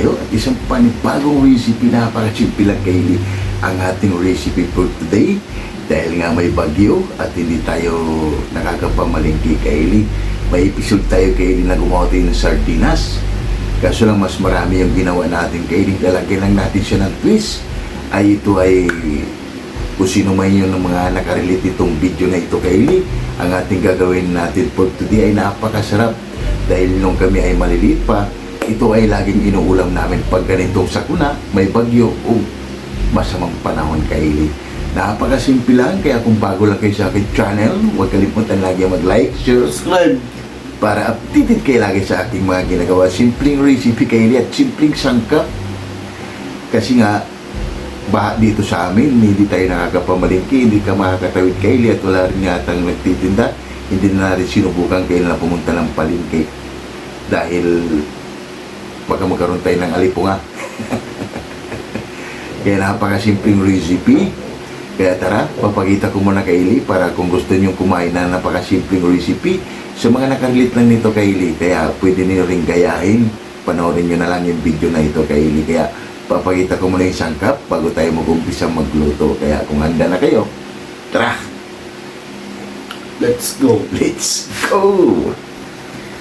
tayo. At isang panibagong recipe napakasimple lang kaili ang ating recipe for today. Dahil nga may bagyo at hindi tayo nakakapamalingki kaili may episode tayo kaili na gumawa tayo ng sardinas. Kaso lang mas marami yung ginawa natin kaili lalagyan lang natin siya ng twist. Ay ito ay kung sino man yun ng mga nakarelate itong video na ito kaili ang ating gagawin natin for today ay napakasarap. Dahil nung kami ay maliliit pa ito ay laging inuulam namin pag ganitong sakuna, may bagyo o masamang panahon kaili. Napakasimple lang, kaya kung bago lang kayo sa aking channel, huwag kalimutan lagi mag-like, share, subscribe para updated kayo lagi sa aking mga ginagawa. Simpleng recipe kaili at simpleng sangkap. Kasi nga, baha dito sa amin, hindi tayo nakakapamalingki, hindi ka makakatawid kaili at wala rin yatang nagtitinda. Hindi na natin sinubukan kayo na pumunta ng palingki. Dahil baka magkaroon tayo ng alipunga. Kaya napakasimpleng recipe. Kaya tara, papakita ko muna kay Ili para kung gusto niyo kumain na napakasimpleng recipe sa mga nakarelate lang nito kay Ili. Kaya pwede niyo ring gayahin. Panoorin niyo na lang yung video na ito kay Ili. Kaya papakita ko muna yung sangkap bago tayo mag-umpisa magluto. Kaya kung handa na kayo, tara, Let's go. let's go!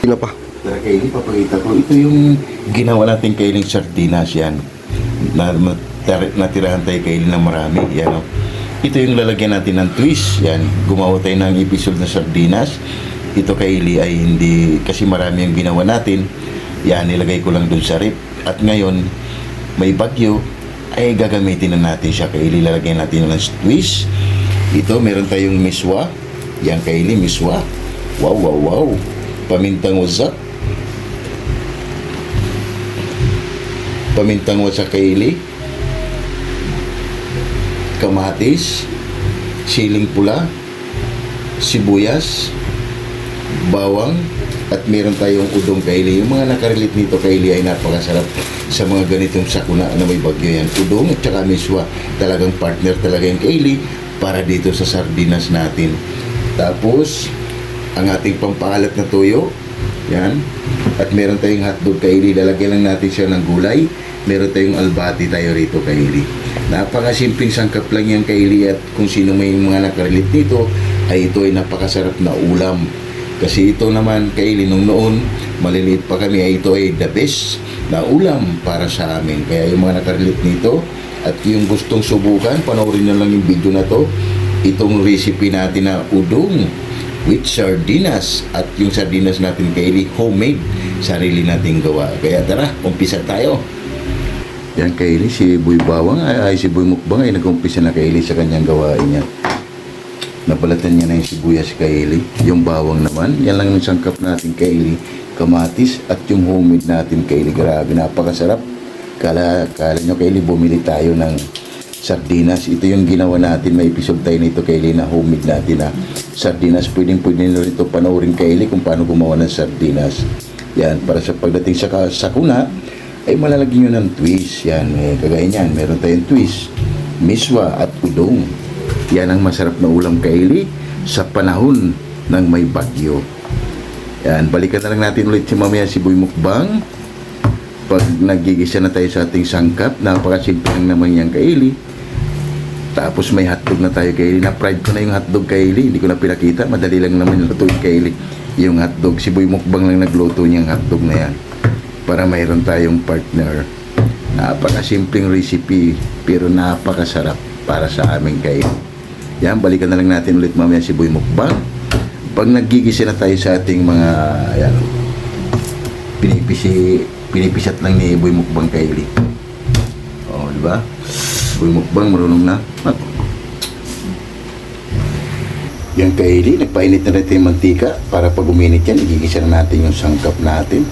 Sino pa? Tara kaili, papakita ko. Ito yung ginawa natin kailing sardinas yan. Na, natir- natirahan tayo kaili ng marami. Yan, oh. Ito yung lalagyan natin ng twist. Yan. Gumawa tayo ng episode na sardinas. Ito kaili ay hindi, kasi marami yung ginawa natin. Yan, nilagay ko lang dun sa rip. At ngayon, may bagyo, ay gagamitin na natin siya kaili. Lalagyan natin ng twist. Ito, meron tayong miswa. Yan kaili, miswa. Wow, wow, wow. Pamintang wasak. Pamintang wasak kaili. Kamatis. Siling pula. Sibuyas. Bawang. At meron tayong udong kaili. Yung mga nakarelate nito kaili ay napakasarap sa mga ganitong sakuna na may bagyo yan. Udong at saka miswa. Talagang partner talaga yung kaili para dito sa sardinas natin. Tapos, ang ating pampalat na tuyo. Yan. At meron tayong hotdog kaili. Lalagyan lang natin siya ng gulay. Meron tayong albati tayo rito kaili. Napakasimpleng sangkap lang yan kaili at kung sino may mga nakarelate nito ay ito ay napakasarap na ulam. Kasi ito naman kaili nung noon maliliit pa kami ay ito ay the best na ulam para sa amin. Kaya yung mga nakarelate nito at yung gustong subukan, panoorin na lang yung video na to. Itong recipe natin na udong with sardinas at yung sardinas natin kaili homemade sarili nating gawa kaya tara umpisa tayo yan kaili si Boy Bawang. Ay, ay si Boy Mukbang. Ay nag-umpisa na kaili sa kanyang gawain niya napalatan niya na yung sibuyas kaili yung bawang naman. Yan lang yung sangkap natin kaili kamatis at yung homemade natin kaili grabe napakasarap. Kala, kala nyo kaili bumili tayo ng sardinas. Ito yung ginawa natin. May episode tayo nito kaili na homemade natin na sardinas. Pwedeng pwede nyo rito panoorin kaili kung paano gumawa ng sardinas. Yan, para sa pagdating sa ka- sakuna, ay malalagyan nyo ng twist. Yan, eh, kagaya niyan, meron tayong twist. Miswa at udong. Yan ang masarap na ulam kaili sa panahon ng may bagyo. Yan, balikan na lang natin ulit si mamaya si Boy Mukbang pag nagigisa na tayo sa ating sangkap, napakasimple lang naman yung kaili. Tapos may hotdog na tayo kaili. Na-fried ko na yung hotdog kaili. Hindi ko na pinakita. Madali lang naman yung lutuin kaili. Yung hotdog. Si Boy Mukbang lang nagluto niyang hotdog na yan. Para mayroon tayong partner. Napakasimpleng recipe. Pero napakasarap para sa aming kaili. Yan, balikan na lang natin ulit mamaya si Boy Mukbang. Pag nagigisa na tayo sa ating mga, ayan, pinipisi pinipisat lang ni Boy Mukbang Kylie. Oh, di ba? Boy Mukbang marunong na. Ah. Yan Kylie, nagpainit na natin yung mantika para pag uminit yan, igigisa na natin yung sangkap natin.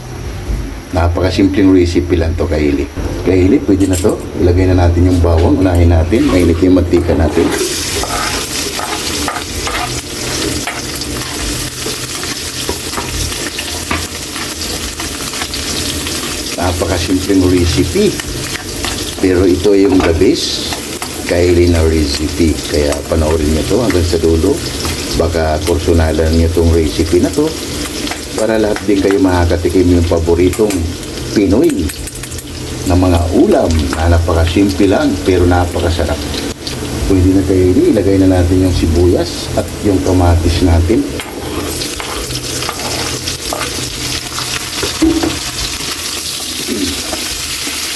Napakasimpleng recipe lang to Kylie. Kylie, pwede na to. Ilagay na natin yung bawang, unahin natin, mainit yung mantika natin. napakasimpleng recipe. Pero ito yung the best Kylie na recipe. Kaya panoorin niyo to hanggang sa dulo. Baka kursunalan niyo tong recipe na to para lahat din kayo makakatikim yung paboritong Pinoy na mga ulam na napakasimple lang pero napakasarap. Pwede na kayo ilagay na natin yung sibuyas at yung kamatis natin.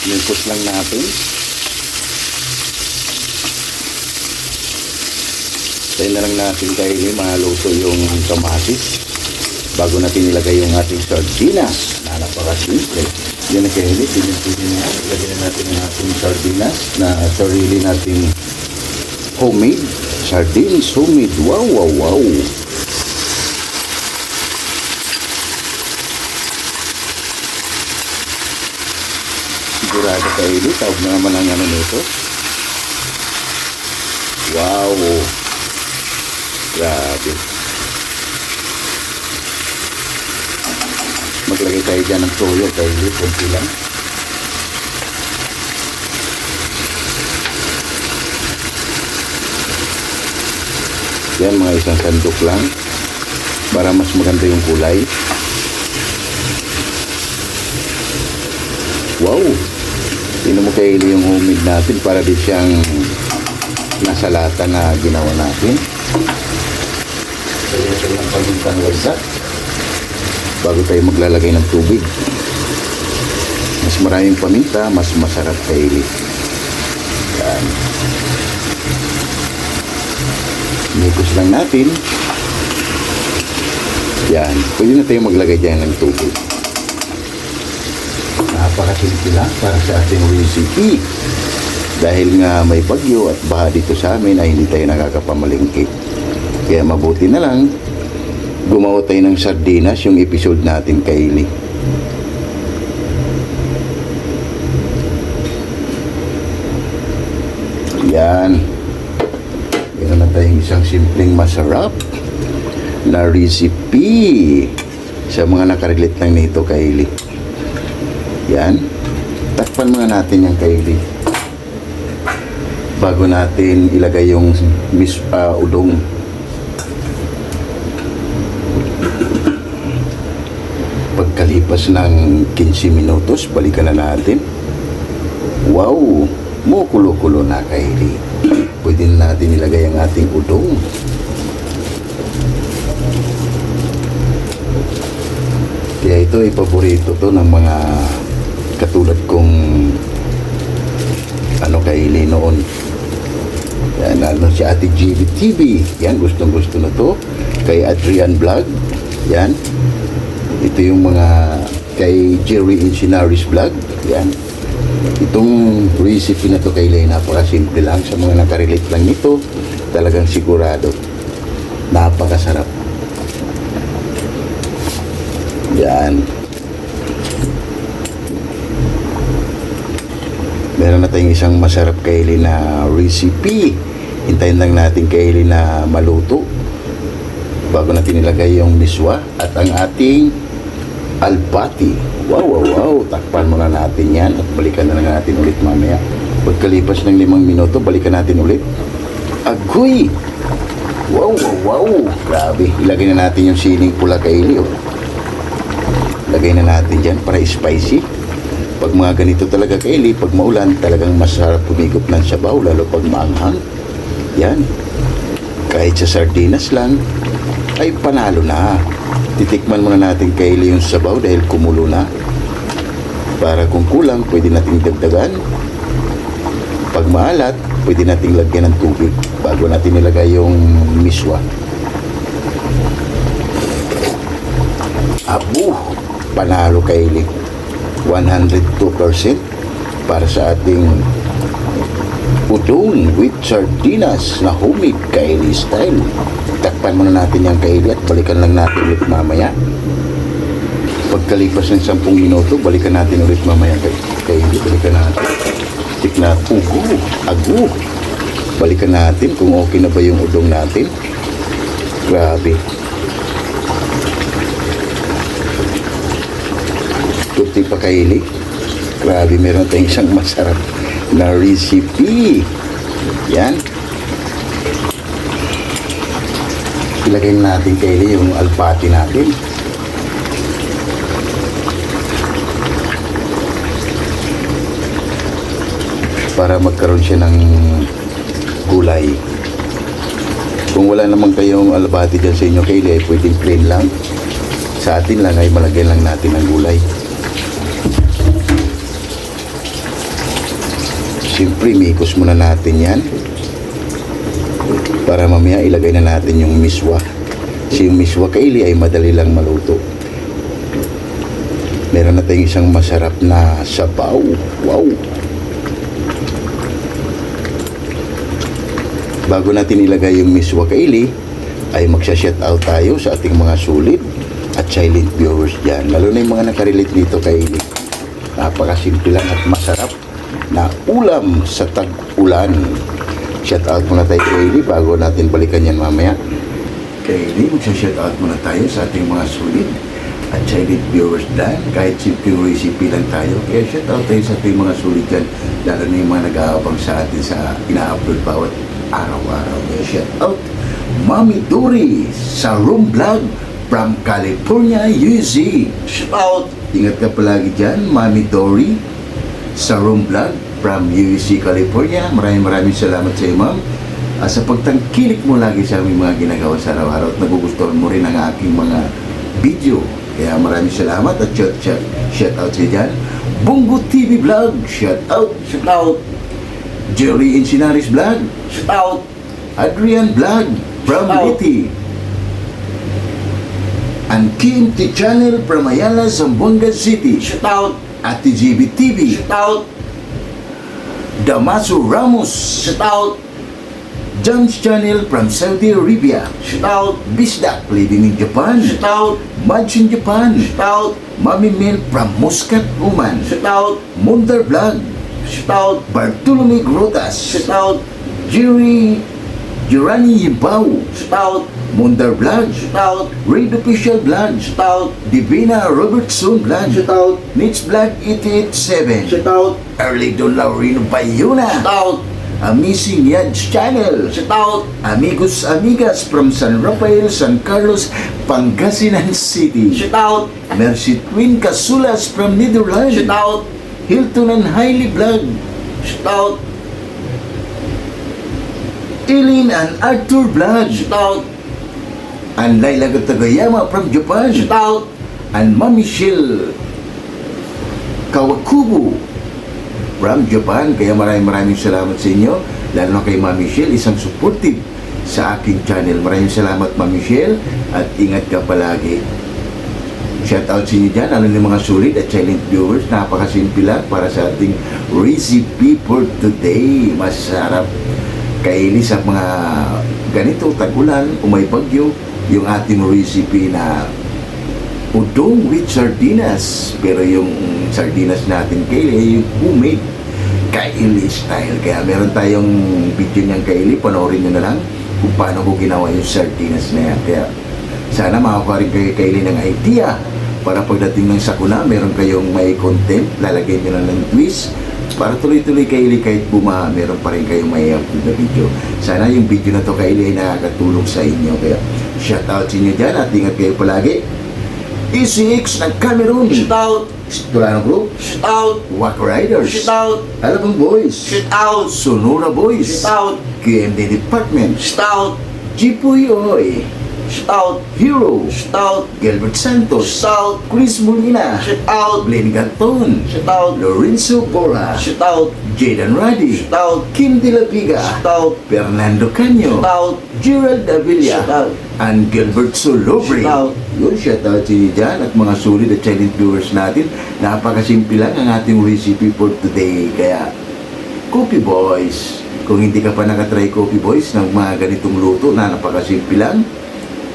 Lipot lang natin. Tayo na lang natin kayo maluto yung kamatis bago natin ilagay yung ating sardinas na napakasimple. Yan na kayo, pinipili na ilagay na natin yung ating sardinas na sarili nating homemade sardines homemade. Wow, wow, wow. Sigurado kayo dito. Tawag na naman ang ano nito. Wow. Grabe. Maglagay tayo dyan ng toyo kayo. Kunti lang. Yan mga isang sandok lang para mas maganda yung kulay. Wow! Tingnan mo kayo yung homemade natin para di siyang nasa lata na ginawa natin. Kaya ito ng pagintang lagsa bago tayo maglalagay ng tubig. Mas maraming paminta, mas masarap kaili. Yan. Migos lang natin. Yan. Pwede na tayo maglagay dyan ng tubig. Napakasimple lang para sa ating recipe. Dahil nga may bagyo at baha dito sa amin ay hindi tayo nakakapamalingki. Kaya mabuti na lang gumawa tayo ng sardinas yung episode natin kay Lee. Yan. Meron na tayong isang simpleng masarap na recipe sa mga nakarelate lang nito kay Lee. Yan. Takpan muna natin yung kay Lee. Bago natin ilagay yung mis, ah, udong. Pagkalipas ng 15 minutos, balikan na natin. Wow! Mukulo-kulo na Lee. Pwede na natin ilagay ang ating udong. Kaya ito ay paborito to ng mga katulad kong ano kay Lee noon. Yan, ano si Ate GB. Yan, gustong gusto na to. Kay Adrian Vlog. Yan. Ito yung mga kay Jerry Incinaris Vlog. Yan. Itong recipe na to kay Lee, napakasimple lang. Sa mga nakarelate lang nito, talagang sigurado. Napakasarap. Yan. Meron na tayong isang masarap kaili na recipe. Hintayin lang natin kaili na maluto bago natin ilagay yung miswa at ang ating albati. Wow, wow, wow. Takpan muna natin yan at balikan na lang natin ulit mamaya. Pagkalipas ng limang minuto, balikan natin ulit. Agoy! Wow, wow, wow. Grabe. Ilagay na natin yung siling pula kaili. Oh. Lagay na natin dyan para spicy. Pag mga ganito talaga kaili, pag maulan, talagang masarap pumigop ng sabaw, lalo pag maanghang. Yan. Kahit sa sardinas lang, ay panalo na. Titikman muna natin kaili yung sabaw dahil kumulo na. Para kung kulang, pwede nating dagdagan. Pag maalat, pwede nating lagyan ng tubig bago natin ilagay yung miswa. Abu, panalo kaili. 102% para sa ating udon with sardinas na homemade kaili style. Takpan muna natin yung kaili at balikan lang natin ulit mamaya. Pagkalipas ng 10 minuto, balikan natin ulit mamaya kay kaili. Balikan natin. Tik na ugo, agu. Balikan natin kung okay na ba yung udong natin. Grabe. Kunti pa kaili. Grabe, meron tayong isang masarap na recipe. Yan. Ilagay natin kaili yung alpati natin. para magkaroon siya ng gulay. Kung wala naman kayong alabati dyan sa inyo kaili pwedeng plain lang. Sa atin lang ay malagyan lang natin ng gulay. Siyempre, mikos muna natin yan. Para mamaya ilagay na natin yung miswa. Kasi yung miswa kaili ay madali lang maluto. Meron na tayong isang masarap na sabaw. Wow! Bago natin ilagay yung miswa kaili, ay magsha-shout out tayo sa ating mga sulit at silent viewers dyan. Lalo na yung mga nakarelate dito kaili. Napakasimple lang at masarap na ulam sa tag-ulan. Shout out muna tayo kay Eli bago natin balikan yan mamaya. Kay Eli, magsha-shout out muna tayo sa ating mga sulit at silent viewers dyan. Kahit simple recipe lang tayo. Kaya shout out tayo sa ating mga sulit dyan. Lalo na yung mga nag-aabang sa atin sa ina-upload bawat araw-araw. Kaya shout out Mami Dory sa Room Vlog from California, USA. Shout out! Ingat ka palagi dyan, Mami Dory sa Room Vlog from UC California. Maraming maraming salamat sa iyo, ma'am. Ah, sa pagtangkilik mo lagi sa aming mga ginagawa sa araw-araw at nagugustuhan mo rin ang aking mga video. Kaya maraming salamat at shout, shout, shout out sa dyan. Bungo TV Vlog, shout out, shout out. Jerry Encinaris Vlog, shout out. Adrian Vlog from. Liti. And Kim T Channel from Ayala, Zamboanga City. Shout out, Ate GB TV. shout out, Damaso Ramos. shout out, John's Channel from Saudi Arabia. shout out, Bisdak living in Japan. shout out, Mads in Japan. shout out, Mami Mel from Muscat, Oman. shout out, Mundar Vlog. shout out, Bartolome Grotas. shout out, Jerry Girani Yimbao. shout out, Mundar Vlog. shout out, Raid Official Vlog. shout out, Divina Robertson Vlog. shout out, Nits Vlog 887. shout out, Early Don Laurino Bayuna. shout out, Amazing Yads Channel. shout out, Amigos Amigas from San Rafael, San Carlos, Pangasinan City. shout out, Mercy Twin Casulas from Netherlands. shout out, Hilton and Hailey Vlog. shout out, Eileen and Arthur Vlog. shout out, And Laila Tagayama from Japan. shout out, And Mami Michelle Kawakubo from Japan. Kaya maraming maraming salamat sa inyo. Lalo na kay Mami Michelle, isang supportive sa aking channel. Maraming salamat Mami Michelle at ingat ka palagi. Shout out sa inyo dyan, ano yung mga sulit at silent viewers. Napakasimple lang para sa ating recipe for today. Masarap kainin sa mga ganito, tagulan, umay bagyo, yung ating recipe na udong with sardinas. Pero yung sardinas natin kaili ay yung homemade kaili style. Kaya meron tayong video niyang kaili, panoorin nyo na lang kung paano ko ginawa yung sardinas na yan. Kaya sana makakuha rin kayo kaili ng idea para pagdating ng sakuna, meron kayong may content, lalagyan nyo na ng twist para tuloy-tuloy kaili kahit buma, meron pa rin kayong may upload na video. Sana yung video na to kaili ay nakakatulong sa inyo. Kaya shout out sa inyo dyan at ingat kayo palagi. ECX ng Cameroon. shout out, Tulano Group. shout out, Wack Riders. shout out, Alabang Boys. shout out, Sonora Boys. shout out, QMD Department. shout out, Jipoy Oy. Shout out, Hero. shout out, Gilbert Santos. shout out, Chris Molina. shout out, Glenn Ganton. shout out, Lorenzo Bora. shout out, Jaden Radi. shout out, Kim De La Viga. shout out, Fernando Canyo. shout out, Gerald Davila. shout out, and Gilbert Solobre. Shout out. Yun, shout out sa inyo dyan at mga solid at silent viewers natin. Napakasimple lang ang ating recipe for today. Kaya, Coffee Boys. Kung hindi ka pa nakatry Coffee Boys ng mga ganitong luto na napakasimple lang,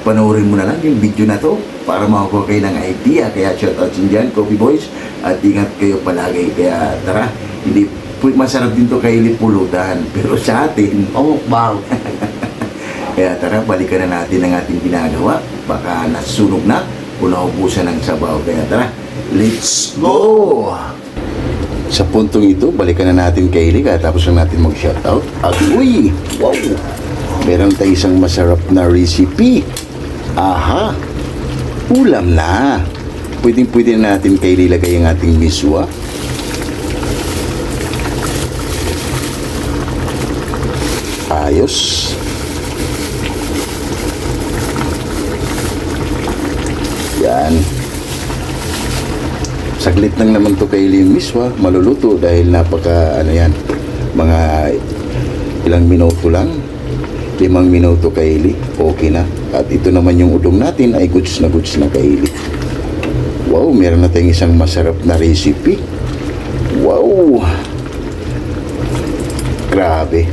panoorin mo na lang yung video na to para makakuha kayo ng idea. Kaya shout out sa dyan, Coffee Boys. At ingat kayo palagi. Kaya tara, hindi masarap din to kay pulutan. Pero sa atin, pamukbang, kaya tara, balikan na natin ang ating ginagawa. Baka nasunog na o naubusan ng sabaw. Kaya tara, let's go! Sa puntong ito, balikan na natin kay Ili tapos lang natin mag-shoutout. At uy! Wow! Meron tayo isang masarap na recipe. Aha! Ulam na! Pwedeng pwede na natin kay Ili lagay ang ating miswa. Ayos. Yan. Saglit lang naman to kay Lim Miswa, maluluto dahil napaka ano yan, mga ilang minuto lang. Limang minuto kay Ili, okay na. At ito naman yung udong natin ay goods na goods na kay Ili. Wow, meron na tayong isang masarap na recipe. Wow! Grabe.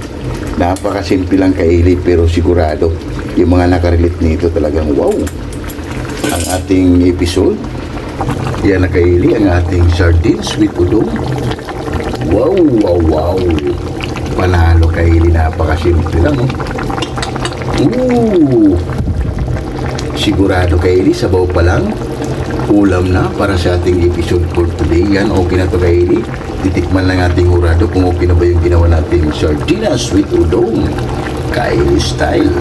Napakasimple lang kay Ili pero sigurado yung mga nakarelate nito talagang wow. Ang ating episode yan na kay Ili, ang ating sardines with udong. Wow, wow, wow. Panalo kay Ili, napakasimple lang. Oh. Ooh. Sigurado kay Ili, sabaw pa lang. Ulam na para sa ating episode for today. Yan, okay na to kay Ili. Titikman lang ating hurado kung okay na ba yung ginawa nating sardinas with udong. Kylie style.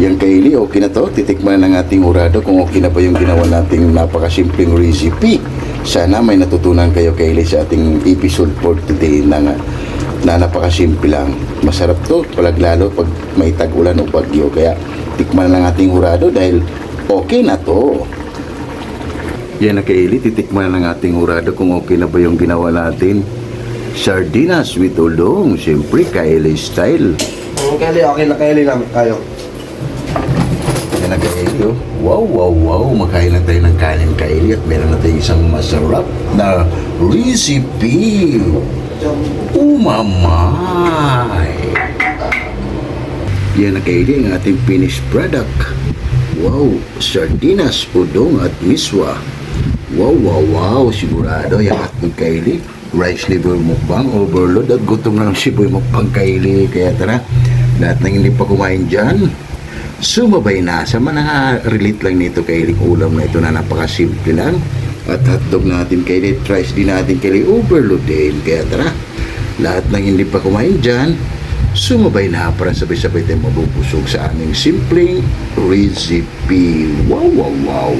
Yan kaili, okay na to. Titikman ng ating urado kung okay na ba yung ginawa nating napakasimpleng recipe. Sana may natutunan kayo kaili sa ating episode for today na, nga- na napakasimple lang. Masarap to, palaglalo pag may tag-ulan o bagyo. Kaya tikman lang ating urado dahil okay na to. Yan na kaili, titikman ng ating urado kung okay na ba yung ginawa natin. Sardinas with udong, siyempre kaili style. Ang Kelly, okay na Kelly namin kayo. Wow, wow, wow. Makain na tayo ng kanin kaili at meron na tayo isang masarap na recipe. Umamay! Yan ang kaili, ang ating finished product. Wow, sardinas, udong at miswa. Wow, wow, wow. Sigurado, yan at kaili. Rice liver mukbang, overload at gutom na ng siboy mukbang kaili. Kaya tara, lahat ng hindi pa kumain dyan, sumabay na? Sa mga relate lang nito kay ulam na ito na napakasimple lang. At hotdog natin kay Iling rice din natin kay overload din. Kaya tara lahat ng hindi pa kumain dyan sumabay na? Para sabay-sabay tayo mabubusog sa aming simpleng recipe. Wow wow wow.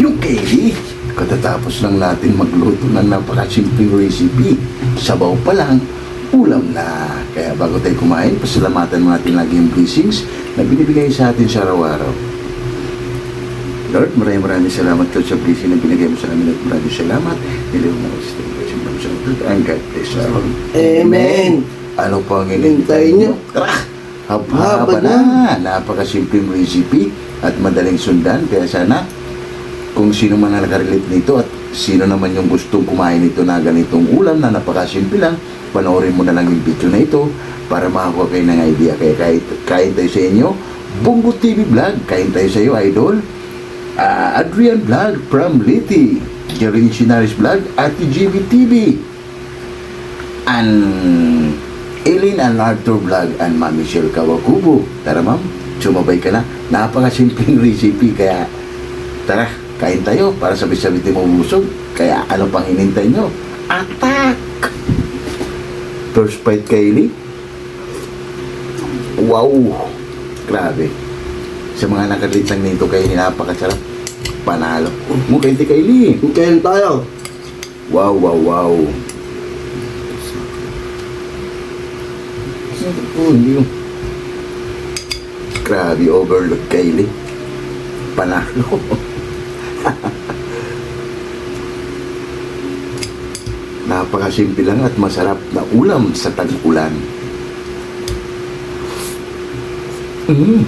Yung Kaylee, katatapos lang natin magluto ng napakasimpleng recipe. Sabaw pa lang, ulam na. Kaya bago tayo kumain, pasalamatan mo natin lagi yung blessings na binibigay sa atin sa araw-araw. Lord, maraming maraming salamat Lord sa blessing na binigay mo sa amin at maraming salamat. Niliw na sa blessing mo sa atin. And God bless all. Amen. Ano pa ang Hinintay nyo? Tara! Haba Haba na! Napakasimpleng recipe at madaling sundan. Kaya sana, kung sino man na nakarelate nito at sino naman yung gustong kumain nito na ganitong ulam na napakasimple lang, panoorin mo na lang yung video na ito para makakuha kayo ng idea. Kaya kahit kain tayo sa inyo, Bungo TV Vlog, kain tayo sa iyo, idol. Ah, Adrian Vlog from Liti. Jerry Sinaris Vlog, Ate GB TV. And Eileen and Arthur Vlog and Ma'am Michelle Kawakubo. Tara ma'am, sumabay ka na. Napakasimpleng recipe kaya tara, kain tayo para sabay-sabay tayo mabusog. Kaya ano pang hinintay nyo? Attack! First bite kay Eileen. Wow! Grabe. Sa mga nakalit lang nito kay napakasarap. Panalo. Mukha hindi kay Eileen. Hintayin tayo. Wow, wow, wow. Po, hindi yung... Grabe, overload Kylie. Panalo. Napakasimple lang at masarap na ulam sa tag-ulan. Mm.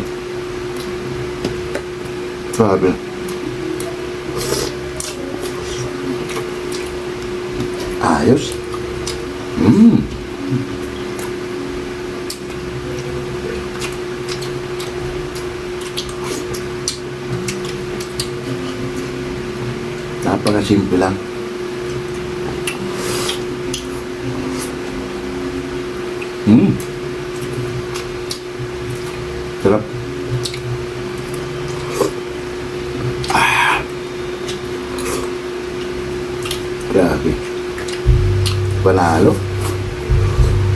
Grabe. Ayos. Mm. Napakasimple lang. Mm. Sarap. Ah. Grabe. Panalo.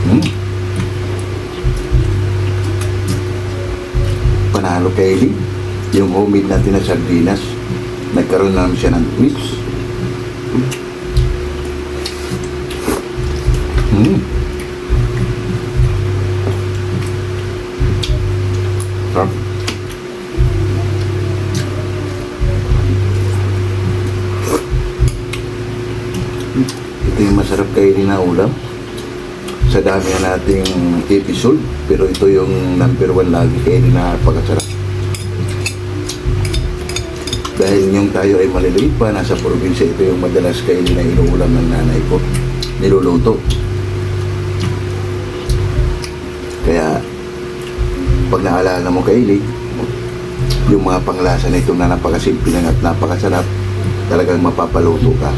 Hmm. Panalo. kay Lee. Yung homemade natin na sardinas. Nagkaroon namin siya ng twist. Mm. Sarap. Ito yung masarap kainin na ulam. Sa dami na nating episode, pero ito yung number one lagi kainin na pagkasarap. Dahil yung tayo ay maliliit pa, nasa probinsya, ito yung madalas kainin na inuulam ng nanay ko. Niluluto. Kaya, pag naalala mo kay Lee, yung mga panglasa nito na napakasimple lang at napakasarap, talagang mapapaluto ka.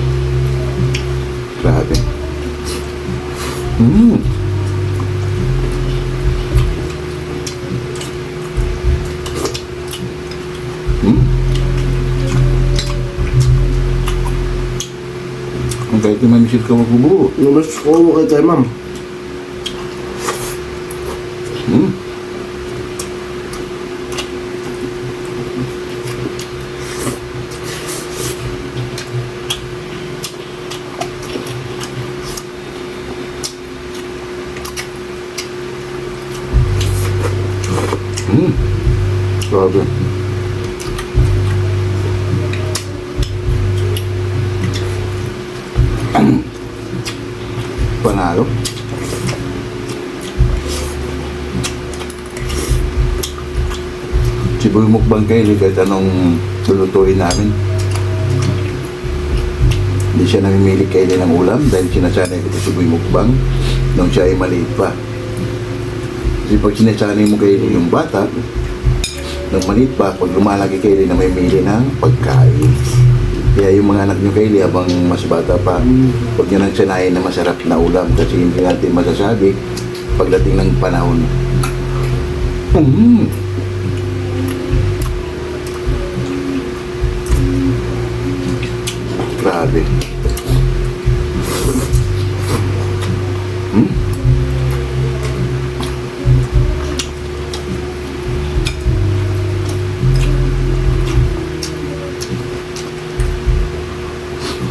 Grabe. Mm. Mm. Ang kahit naman misil ka magbubuo. Nubos ko kay tayo, ma'am. Mukbang kayo, kahit anong lulutuin namin. Hindi siya namimili kayo ng ulam dahil sinasanay ko Boy Mukbang nung siya ay maliit pa. Kasi pag sinasanay mo kayo yung bata, nung maliit pa, pag lumalaki kayo na may mili ng pagkain. Kaya yung mga anak nyo kayo, habang mas bata pa, huwag nyo nang sanayin na masarap na ulam kasi hindi natin masasabi pagdating ng panahon. Mm. Grabe. Hmm?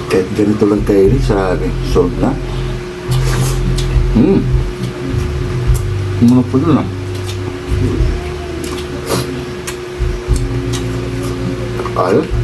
Kahit ganito lang kayo, sabi, sold na. Hmm. Mga doon ah. Ayos.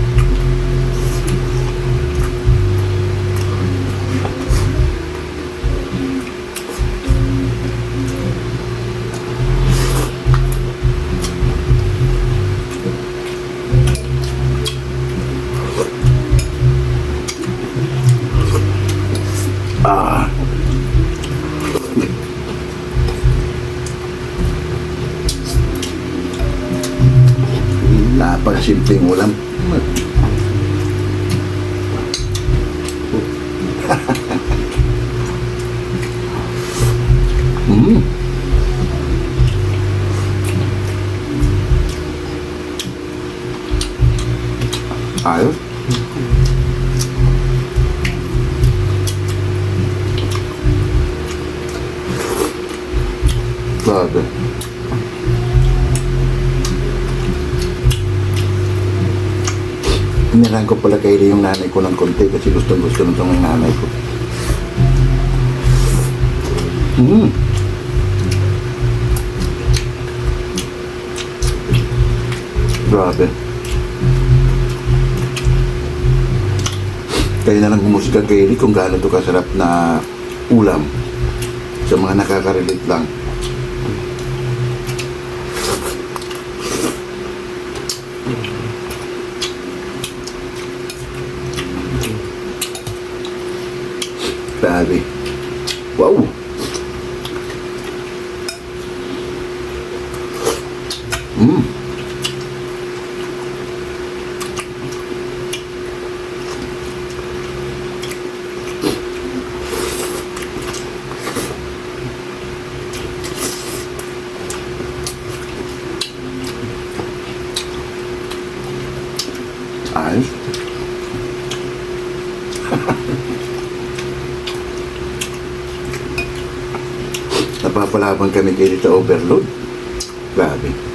Napakasimpleng ulam. Inilang ko pala kay yung nanay ko ng konti kasi gusto gusto nito ng nanay ko. Mm. Grabe. Kaya na lang humusga kay Lee kung gaano to kasarap na ulam sa mga nakaka-relate lang. Grabe. Wow! Mm. Ayos. Napapalaban kami kayo dito overload. Grabe.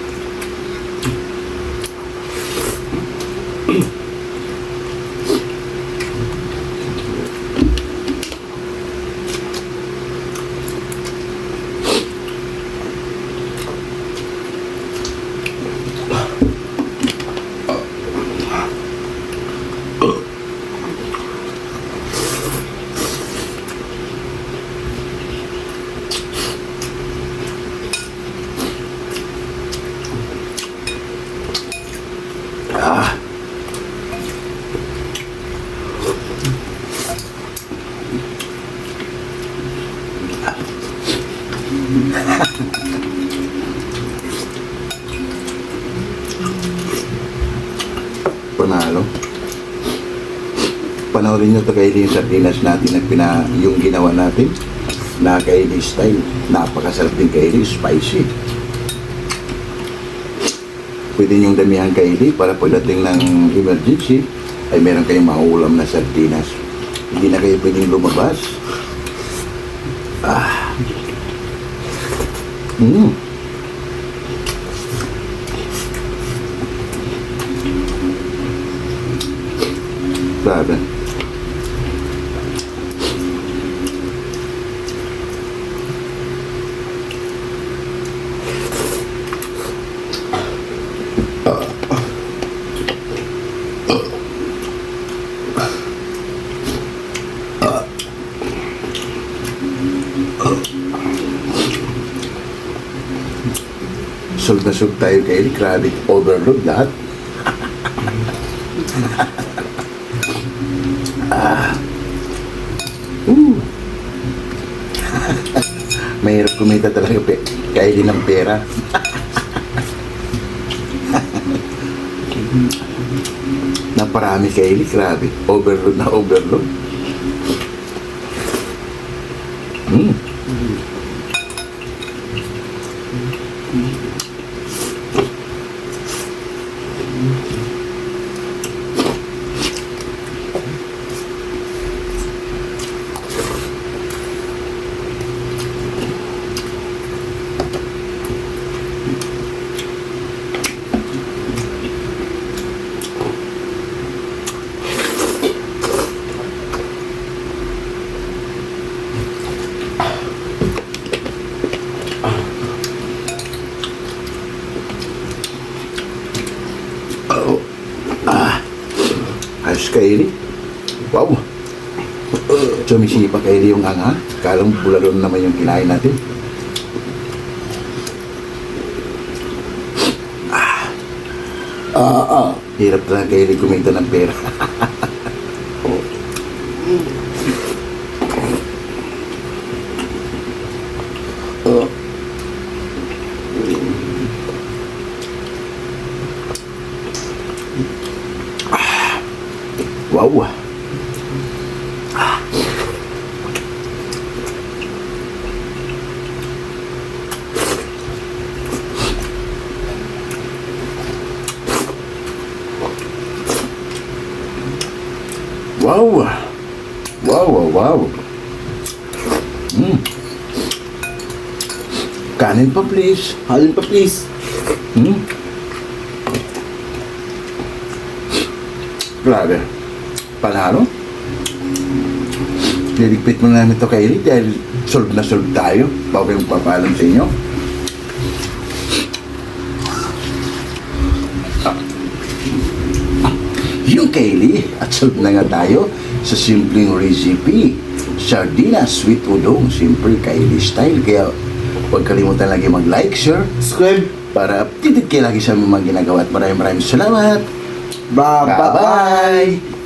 Panalo. Panoorin nyo ito kay yung sardinas natin na pina, yung ginawa natin na kaili style. Napakasarap din kaili, spicy. Pwede niyong damihan kaili para pagdating ng emergency ay meron kayong mauulam na sardinas. Hindi na kayo pwedeng lumabas. Ah. Mm. Grabe. Sold na sold tayo kay Grabe. Overload lahat. Mahirap kumita talaga pe kaili ng pera. Naparami kaili, grabe. Overload na overload. Hmm. Oh. Ah. Ayos kaili. Wow. Sumisipa kaili yung anga. Kalang bulalon naman yung kinain natin. Ah. Ah, ah. Hirap na kaili kumita ng pera. oh. Wow. Wow. Wow, wow, wow. Mm. Kanin pa, please. Halin pa please. Hmm? Grabe. Panalo. Liligpit mo na ito kay Eric dahil solve na solve tayo. Bago yung papalam sa inyo. Ah. Kaylee at solve na nga tayo sa simpleng recipe. Sardinas sweet udong. Simple Kaylee style. Kaya huwag kalimutan lagi mag-like, share, Subscribe. para updated kayo lagi sa mga ginagawa at maraming maraming salamat. Bye-bye!